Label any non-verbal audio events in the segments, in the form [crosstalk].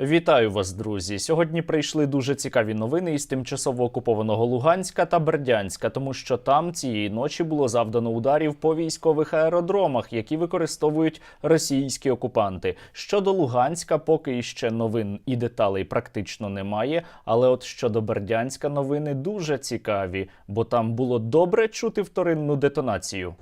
Вітаю вас, друзі. Сьогодні прийшли дуже цікаві новини із тимчасово окупованого Луганська та Бердянська, тому що там цієї ночі було завдано ударів по військових аеродромах, які використовують російські окупанти. Щодо Луганська, поки іще новин і деталей практично немає. Але от щодо Бердянська новини дуже цікаві, бо там було добре чути вторинну детонацію.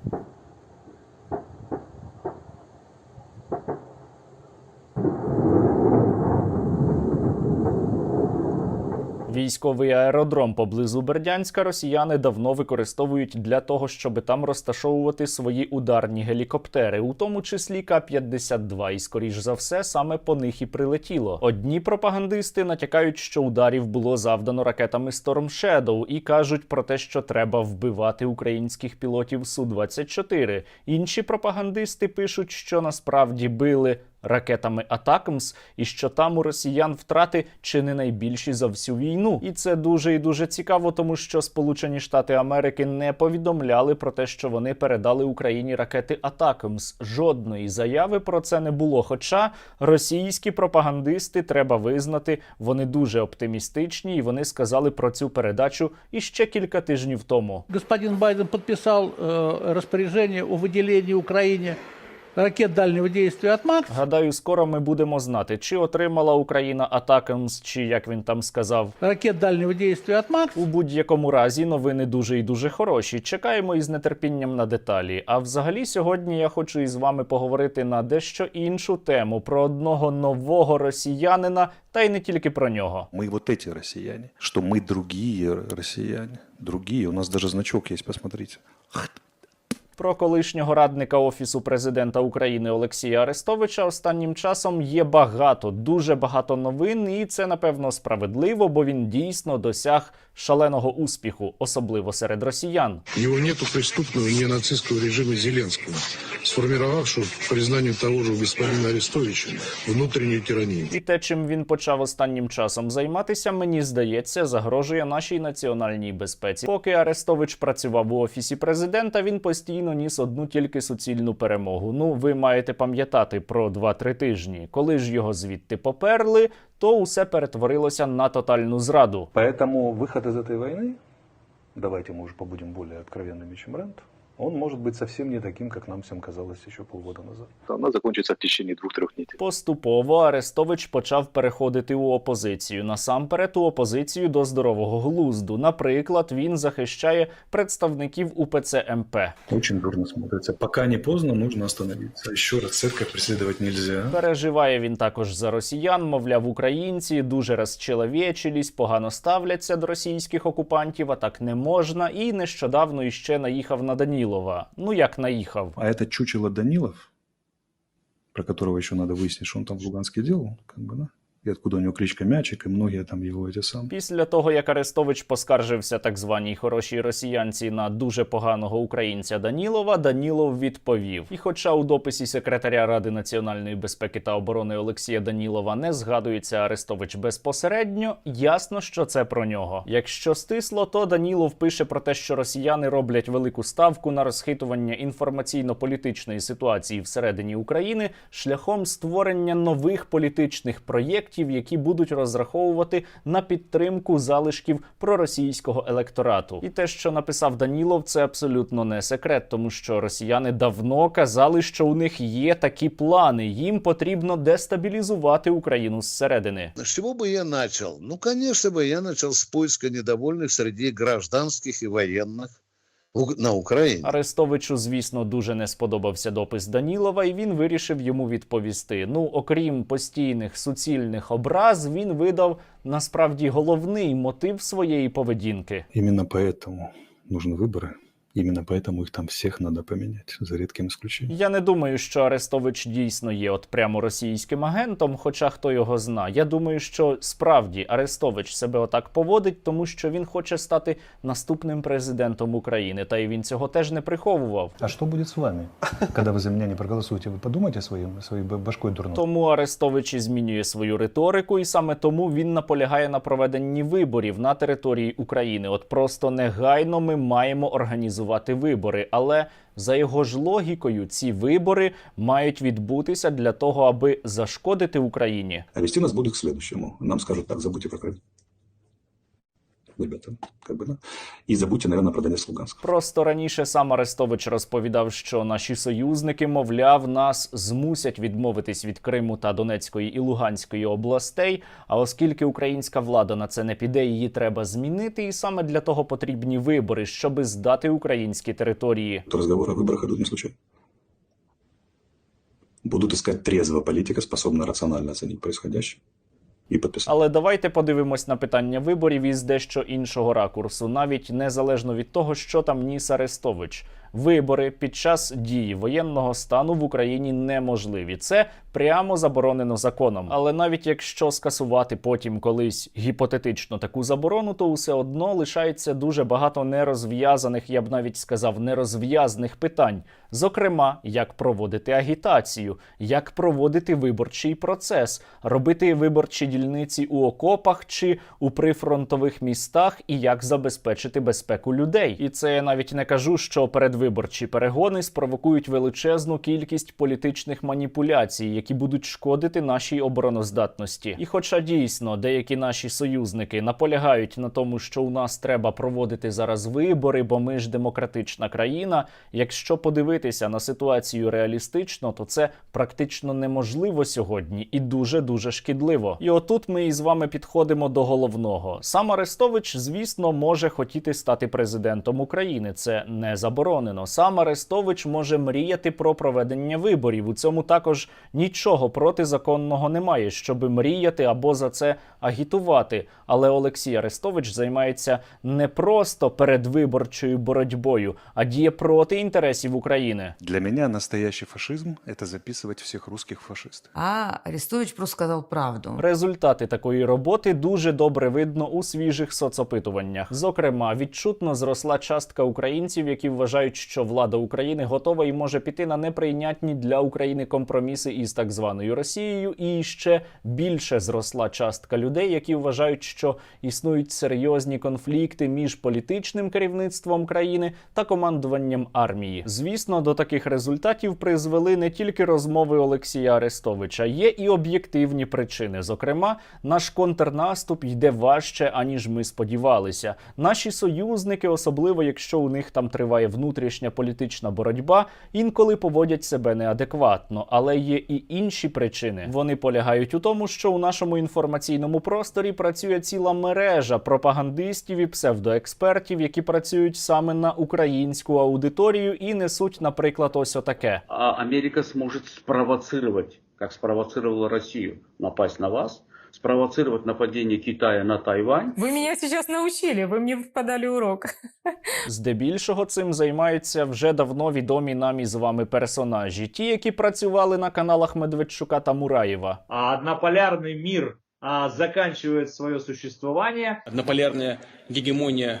Військовий аеродром поблизу Бердянська росіяни давно використовують для того, щоб там розташовувати свої ударні гелікоптери, у тому числі К-52, і скоріш за все саме по них і прилетіло. Одні пропагандисти натякають, що ударів було завдано ракетами Storm Shadow і кажуть про те, що треба вбивати українських пілотів су 24 Інші пропагандисти пишуть, що насправді били ракетами Атакмс, і що там у росіян втрати чи не найбільші за всю війну. І це дуже і дуже цікаво, тому що Сполучені Штати Америки не повідомляли про те, що вони передали Україні ракети Атакмс. Жодної заяви про це не було. Хоча російські пропагандисти треба визнати, вони дуже оптимістичні, і вони сказали про цю передачу іще кілька тижнів тому. Господин Байден подписал э, распоряжение о выделении Украине ракет дальнего действия от МАКС. Гадаю, скоро ми будемо знати, чи отримала Україна Атакмс, чи як він там сказав. Ракет дальнего действия от МАКС. У будь-якому разі новини дуже і дуже хороші. Чекаємо із нетерпінням на деталі. А взагалі, сьогодні я хочу із вами поговорити на дещо іншу тему про одного нового росіянина, та й не тільки про нього. Мы вот эти россияне, что мы другие россияне, другие. У нас даже значок есть, посмотрите. Про колишнього радника офісу президента України Олексія Арестовича останнім часом є багато, дуже багато новин, і це напевно справедливо, бо він дійсно досяг шаленого успіху, особливо серед росіян. Его нету преступного и ненацистского режима Зеленского, сформировавшего, по признанию того же господина Арестовича, внутреннюю тиранию. І те, чим він почав останнім часом займатися, мені здається, загрожує нашій національній безпеці. Поки Арестович працював у офісі президента, він постійно ніс одну тільки суцільну перемогу. Ну, ви маєте пам'ятати про 2-3 тижні. Коли ж його звідти поперли, то усе перетворилося на тотальну зраду. Поэтому выход из этой войны, давайте мы уже побудем более откровенными, чем Рент, он может быть совсем не таким, как нам всем казалось еще полгода назад. Она закончится в течение двух-трех недель. Поступово Арестович почав переходити у опозицію. Насамперед у опозицію до здорового глузду. Наприклад, він захищає представників УПЦ МП. Очень дурно смотрится. Пока не поздно, нужно остановиться. Еще раз церковь преследовать нельзя. Переживає він також за росіян, мовляв, українці дуже розчеловечились, погано ставляться до російських окупантів, а так не можна. І нещодавно іще наїхав на Данілова. Ну як наїхав? А это чучело Данилов, про которого еще надо выяснить, что он там в Луганске делал, как бы, да? И откуда у него кличка Мячик, и многие там его эти сам. Після того, як Арестович поскаржився так званій хорошій росіянці на дуже поганого українця Данілова, Данілов відповів. І хоча у дописі секретаря Ради національної безпеки та оборони Олексія Данілова не згадується Арестович безпосередньо, ясно, що це про нього. Якщо стисло, то Данілов пише про те, що росіяни роблять велику ставку на розхитування інформаційно-політичної ситуації всередині України шляхом створення нових політичних проєктів, які будуть розраховувати на підтримку залишків проросійського електорату. І те, що написав Данілов, це абсолютно не секрет, тому що росіяни давно казали, що у них є такі плани. Їм потрібно дестабілізувати Україну зсередини. С чего бы я начал? Ну, конечно бы я начал с поиска недовольных среди гражданских и военных у- на Украине. Арестовичу, звісно, дуже не сподобався допис Данілова, і він вирішив йому відповісти. Ну, окрім постійних суцільних образ, він видав насправді головний мотив своєї поведінки. Именно поэтому нужны выборы. Именно поэтому их там всех надо поменять, за редким исключением. Я не думаю, що Арестович дійсно є от прямо російським агентом, хоча хто його зна. Я думаю, що справді Арестович себе отак поводить, тому що він хоче стати наступним президентом України, та й він цього теж не приховував. А что будет с вами, когда вы за меня не проголосуете? Вы подумайте своим, своей б- башкой дурной. Тому Арестович і змінює свою риторику, і саме тому він наполягає на проведенні виборів на території України. От просто негайно ми маємо організувати організувати вибори. Але за його ж логікою, ці вибори мають відбутися для того, аби зашкодити Україні. А вести нас будуть к следующему. Нам скажуть так, забудьте про Крым Ребята, как бы, да. И забудьте, наверное, про Донецк, Луганск. Просто раніше сам Арестович розповідав, що наші союзники, мовляв, нас змусять відмовитись від Криму та Донецької і Луганської областей. А оскільки українська влада на це не піде, її треба змінити, і саме для того потрібні вибори, щоби здати українські території. То разговоры о выборах идут не случайно. Будут искать трезвого политика, способного рационально оценить происходящее и подписать. Але давайте подивимось на питання виборів із дещо іншого ракурсу, навіть незалежно від того, що там ніс Арестович. Вибори під час дії воєнного стану в Україні неможливі. Це прямо заборонено законом. Але навіть якщо скасувати потім колись гіпотетично таку заборону, то все одно лишається дуже багато нерозв'язаних, я б навіть сказав, нерозв'язних питань. Зокрема, як проводити агітацію, як проводити виборчий процес, робити виборчі дільниці у окопах чи у прифронтових містах, і як забезпечити безпеку людей. І це я навіть не кажу, що передвиборчі перегони спровокують величезну кількість політичних маніпуляцій, які будуть шкодити нашій обороноздатності. І хоча дійсно деякі наші союзники наполягають на тому, що у нас треба проводити зараз вибори, бо ми ж демократична країна. Якщо подивитися на ситуацію реалістично, то це практично неможливо сьогодні і дуже дуже шкідливо. І отут ми із вами підходимо до головного. Сам Арестович, звісно, може хотіти стати президентом України. Це не заборонено. Сам Арестович може мріяти про проведення виборів. У цьому також нічого протизаконного немає, щоби мріяти або за це агітувати. Але Олексій Арестович займається не просто передвиборчою боротьбою, а діє проти інтересів України. Для меня настоящий фашизм – это записывать всех русских фашистов. А Арестович просто сказал правду. Результати такої роботи дуже добре видно у свіжих соцопитуваннях. Зокрема, відчутно зросла частка українців, які вважають, що влада України готова і може піти на неприйнятні для України компроміси із так званою Росією, і ще більше зросла частка людей, які вважають, що існують серйозні конфлікти між політичним керівництвом країни та командуванням армії. Звісно, до таких результатів призвели не тільки розмови Олексія Арестовича, є і об'єктивні причини. Зокрема, наш контрнаступ йде важче, аніж ми сподівалися. Наші союзники, особливо якщо у них там триває внутрішня політична боротьба, інколи поводять себе неадекватно, але є і інші причини. Вони полягають у тому, що у нашому інформаційному просторі працює ціла мережа пропагандистів і псевдоекспертів, які працюють саме на українську аудиторію і несуть, наприклад, ось отаке. а Америка сможет спровоцировать, как спровоцировала Россию, напасть на вас, спровоцировать нападение Китая на Тайвань. Вы меня сейчас научили, вы мне подали урок. [laughs] Здебільшого цим займаються вже давно відомі нам із вами персонажі, ті, які працювали на каналах Медведчука та Мураєва. А однополярный мир а, заканчивает свое существование. Однополярная гегемония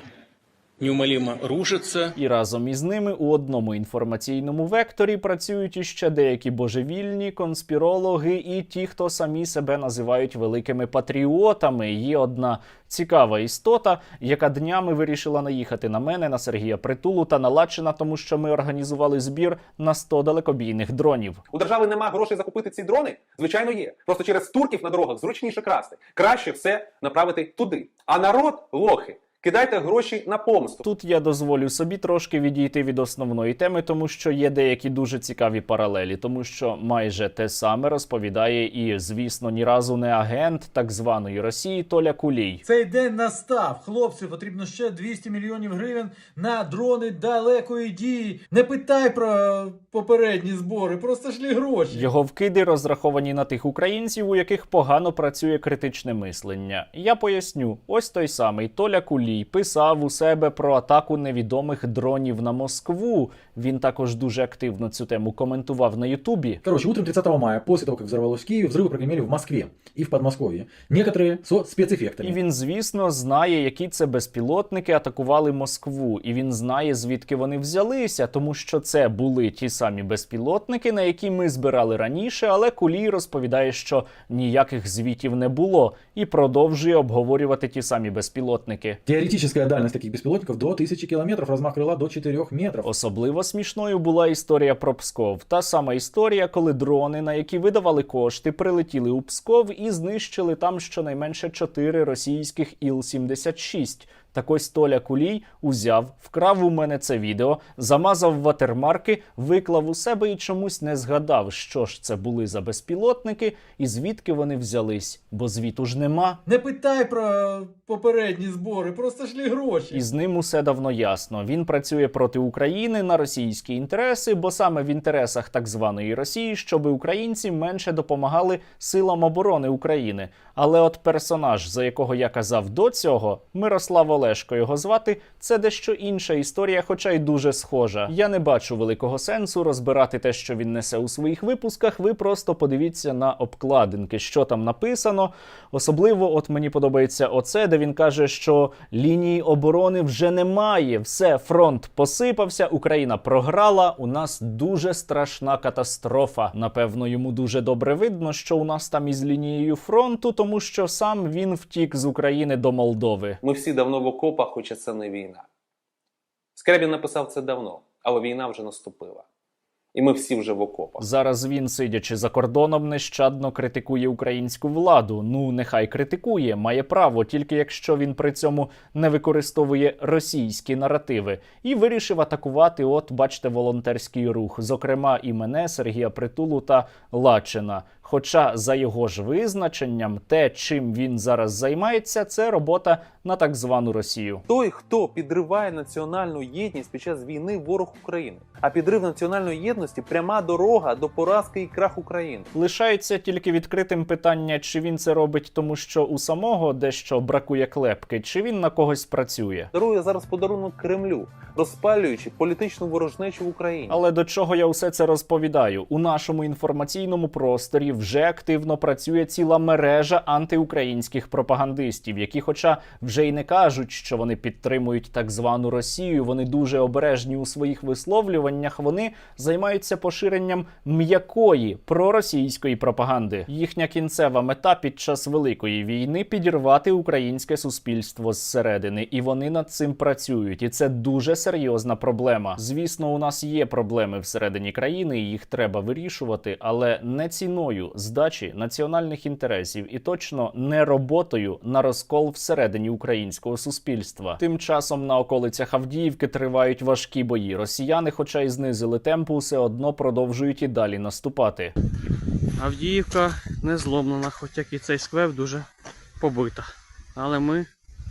неумолимо рушится. І разом із ними у одному інформаційному векторі працюють іще деякі божевільні конспірологи і ті, хто самі себе називають великими патріотами. Є одна цікава істота, яка днями вирішила наїхати на мене, на Сергія Притулу та на Лачина, тому що ми організували збір на 100 далекобійних дронів. У держави нема грошей закупити ці дрони? Звичайно, є. Просто через турків на дорогах зручніше красти. Краще все направити туди. А народ лохи. Кидайте гроші на помсту. Тут я дозволю собі трошки відійти від основної теми, тому що є деякі дуже цікаві паралелі, тому що майже те саме розповідає і, звісно, ні разу не агент так званої Росії Толя Кулій. Цей день настав. Хлопці, потрібно ще 200 мільйонів гривень на дрони далекої дії. Не питай про попередні збори, просто шлі гроші. Його вкиди розраховані на тих українців, у яких погано працює критичне мислення. Я поясню: ось той самий Толя Кулій писав у себе про атаку невідомих дронів на Москву. Він також дуже активно цю тему коментував на Ютубі. Короче, утром 30 мая, после того, как взорвалось в Киеве, взрывы прогремели в Москве и в Подмосковье. Некоторые со спецэффектами. І він, звісно, знає, які це безпілотники атакували Москву, і він знає, звідки вони взялися, тому що це були ті самі безпілотники, на які ми збирали раніше. Але Кулій розповідає, що ніяких звітів не було, і продовжує обговорювати ті самі безпілотники. Теоретическая дальность таких беспилотников до 1000 кілометрів, розмах крила до 4 метрів. Особливо смішною була історія про Псков. Та сама історія, коли дрони, на які видавали кошти, прилетіли у Псков і знищили там щонайменше чотири російських Іл-76. Так ось Толя Кулій узяв, вкрав у мене це відео, замазав ватермарки, виклав у себе і чомусь не згадав, що ж це були за безпілотники і звідки вони взялись, бо звіту ж нема. Не питай про попередні збори, просто шлі гроші. І з ним усе давно ясно. Він працює проти України на російські інтереси, бо саме в інтересах так званої Росії, щоб українці менше допомагали силам оборони України. Але от персонаж, за якого я казав до цього, Мирослав Олешко його звати, це дещо інша історія, хоча й дуже схожа. Я не бачу великого сенсу розбирати те, що він несе у своїх випусках. Ви просто подивіться на обкладинки, що там написано. Особливо, от мені подобається оце, де він каже, що лінії оборони вже немає. Все, фронт посипався, Україна програла. У нас дуже страшна катастрофа. Напевно, йому дуже добре видно, що у нас там із лінією фронту, тому що сам він втік з України до Молдови. Ми всі давно в окопах, хоча це не війна. Скрябін написав це давно, але війна вже наступила. І ми всі вже в окопах. Зараз він, сидячи за кордоном, нещадно критикує українську владу. Ну, нехай критикує, має право, тільки якщо він при цьому не використовує російські наративи. І вирішив атакувати, от бачите, волонтерський рух, зокрема і мене, Сергія Притулу та Лачина. Хоча за його ж визначенням, те, чим він зараз займається, це робота на так звану Росію. Той, хто підриває національну єдність під час війни, ворог України. А підрив національної єдності пряма дорога до поразки і крах України. Лишається тільки відкритим питання, чи він це робить, тому що у самого дещо бракує клепки, чи він на когось працює. Дарує зараз подарунок Кремлю, розпалюючи політичну ворожнечу в Україні. Але до чого я усе це розповідаю? У нашому інформаційному просторі вже активно працює ціла мережа антиукраїнських пропагандистів, які, хоча вже й не кажуть, що вони підтримують так звану Росію, вони дуже обережні у своїх висловлюваннях. Вони займаються поширенням м'якої проросійської пропаганди. Їхня кінцева мета під час великої війни підірвати українське суспільство зсередини, і вони над цим працюють. І це дуже серйозна проблема. Звісно, у нас є проблеми всередині країни, і їх треба вирішувати, але не ціною здачі національних інтересів і точно не роботою на розкол всередині українського суспільства. Тим часом на околицях Авдіївки тривають важкі бої. Росіяни, хоча й знизили темпу, все одно продовжують і далі наступати. Авдіївка не зломлена, хоч як і цей сквер дуже побита. Але ми,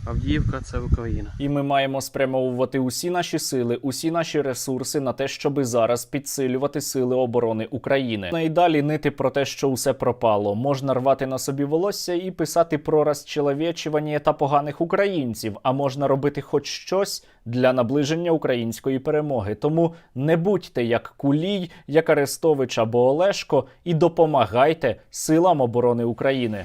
Авдіївка, це Україна. І ми маємо спрямовувати усі наші сили, усі наші ресурси на те, щоби зараз підсилювати сили оборони України. Найдалі нити про те, що усе пропало. Можна рвати на собі волосся і писати про розчеловечування та поганих українців. А можна робити хоч щось для наближення української перемоги. Тому не будьте як Кулій, як Арестович або Олешко, і допомагайте силам оборони України.